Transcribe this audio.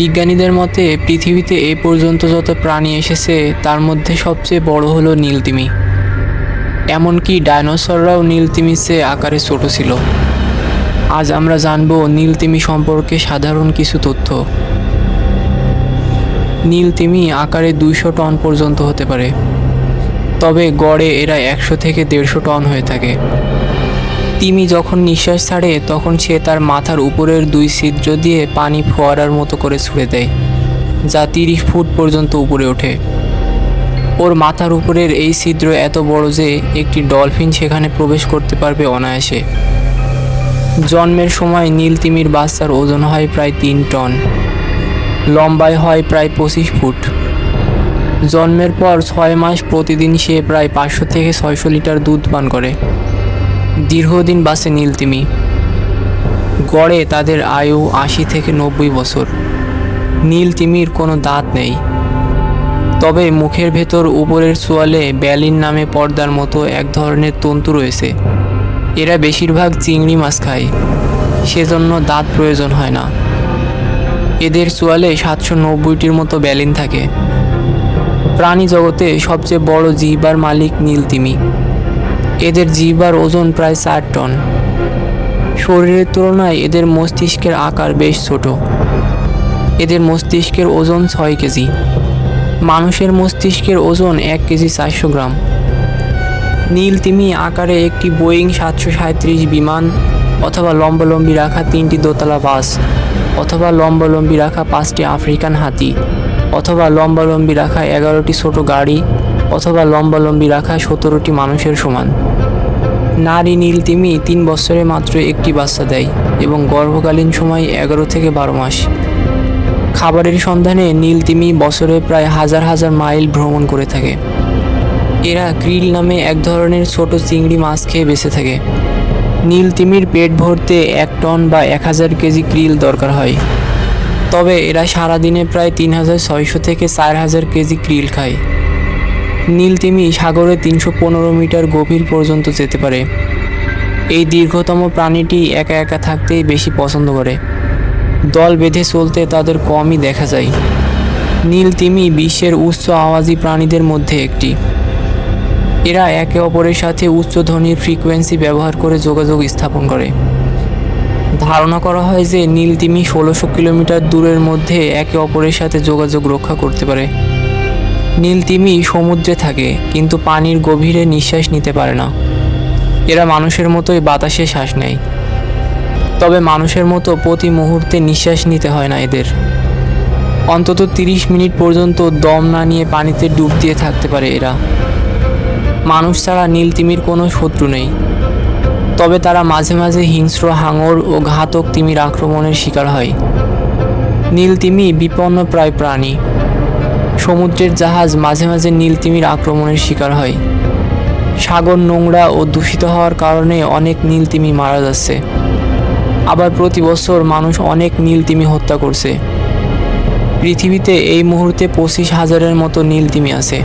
বিজ্ঞানীদের মতে, পৃথিবীতে এ পর্যন্ত যত প্রাণী এসেছে, তার মধ্যে সবচেয়ে বড় হলো নীলতিমি। এমনকি ডাইনোসররাও নীলতিমির চেয়ে আকারে ছোট ছিল। আজ আমরা জানব নীলতিমি সম্পর্কে সাধারণ কিছু তথ্য। নীলতিমি আকারে দুইশো টন পর্যন্ত হতে পারে। তবে গড়ে এরা একশো থেকে দেড়শো টন হয়ে থাকে। তিমি যখন নিঃশ্বাস ছাড়ে, তখন সে তার মাথার উপরের দুই ছিদ্র দিয়ে পানি ফোয়ারার মতো করে ছুড়ে দেয়, যা তিরিশ ফুট পর্যন্ত উপরে ওঠে। ওর মাথার উপরের এই ছিদ্র এত বড় যে একটি ডলফিন সেখানে প্রবেশ করতে পারবে অনায়াসে। জন্মের সময় নীল তিমির বাচ্চার ওজন হয় প্রায় তিন টন, লম্বায় হয় প্রায় পঁচিশ ফুট। জন্মের পর ছয় মাস প্রতিদিন সে প্রায় পাঁচশো থেকে ছয়শো লিটার দুধ পান করে। দীর্ঘদিন বাসে নীলতিমি গড়ে তাদের আয়ু আশি থেকে নব্বই বছর। নীলতিমির কোনো দাঁত নেই। তবে মুখের ভেতর উপরের চোয়ালে ব্যালিন নামে পর্দার মতো এক ধরনের তন্তু রয়েছে। এরা বেশিরভাগ চিংড়ি মাছ খায়। সেজন্য দাঁত প্রয়োজন হয় না। এদের চোয়ালে সাতশো নব্বইটির মতো ব্যালিন থাকে। প্রাণী জগতে সবচেয়ে বড় জিহ্বার মালিক নীলতিমি এদের জিহ্বার ওজন প্রায় চার টন। শরীরের তুলনায় এদের মস্তিষ্কের আকার বেশ ছোট। এদের মস্তিষ্কের ওজন ছয় কেজি। মানুষের মস্তিষ্কের ওজন এক কেজি চারশো গ্রাম। নীল তিমি আকারে একটি বোয়িং সাতশো সাঁত্রিশ বিমান অথবা লম্বালম্বি রাখা তিনটি দোতলা বাস অথবা লম্বালম্বি রাখা পাঁচটি আফ্রিকান হাতি অথবা লম্বালম্বি রাখা এগারোটি ছোট গাড়ি অথবা লম্বালম্বি রাখা সতেরোটি মানুষের সমান। নারী নীল তিমি তিন বছরে মাত্র একটি বাচ্চা দেয় এবং গর্ভকালীন সময় এগারো থেকে বারো মাস। খাবারের সন্ধানে নীল তিমি বছরে প্রায় হাজার হাজার মাইল ভ্রমণ করে থাকে। এরা ক্রিল নামে এক ধরনের ছোট চিংড়ি মাছ খেয়ে বেঁচে থাকে। নীল তিমির পেট ভরতে এক টন বা এক হাজার কেজি ক্রিল দরকার হয়। তবে এরা সারাদিনে প্রায় তিন হাজার ছয়শো থেকে চার হাজার কেজি ক্রিল খায়। নীল তিমি সাগরে তিনশো পনেরো মিটার গভীর পর্যন্ত যেতে পারে। এই দীর্ঘতম প্রাণীটি একা একা থাকতেই বেশি পছন্দ করে। দল বেঁধে চলতে তাদের কমই দেখা যায়। নীল তিমি বিশ্বের উচ্চ আওয়াজী প্রাণীদের মধ্যে একটি। এরা একে অপরের সাথে উচ্চ ধ্বনির ফ্রিকোয়েন্সি ব্যবহার করে যোগাযোগ স্থাপন করে। ধারণা করা হয় যে নীল তিমি ষোলোশো কিলোমিটার দূরের মধ্যে একে অপরের সাথে যোগাযোগ রক্ষা করতে পারে। নীল তিমি সমুদ্রে থাকে, কিন্তু পানির গভীরে নিঃশ্বাস নিতে পারে না। এরা মানুষের মতোই বাতাসে শ্বাস নেয়। তবে মানুষের মতো প্রতি মুহূর্তে নিঃশ্বাস নিতে হয় না এদের। অন্তত তিরিশ মিনিট পর্যন্ত দম না নিয়ে পানিতে ডুব দিয়ে থাকতে পারে এরা। মানুষ ছাড়া নীল তিমির কোনো শত্রু নেই। তবে তারা মাঝে মাঝে হিংস্র হাঙর ও ঘাতক তিমির আক্রমণের শিকার হয়। নীল তিমি বিপন্ন প্রায় প্রাণী। সমুদ্রের জাহাজ মাঝে মাঝে নীল তিমির আক্রমণের শিকার হয়। সাগর নোংরা ও দূষিত হওয়ার কারণে অনেক নীল তিমি মারা যাচ্ছে। আবার প্রতি বছর মানুষ অনেক নীল তিমি হত্যা করছে। পৃথিবীতে এই মুহূর্তে পঁচিশ হাজারের মতো নীলতিমি আছে।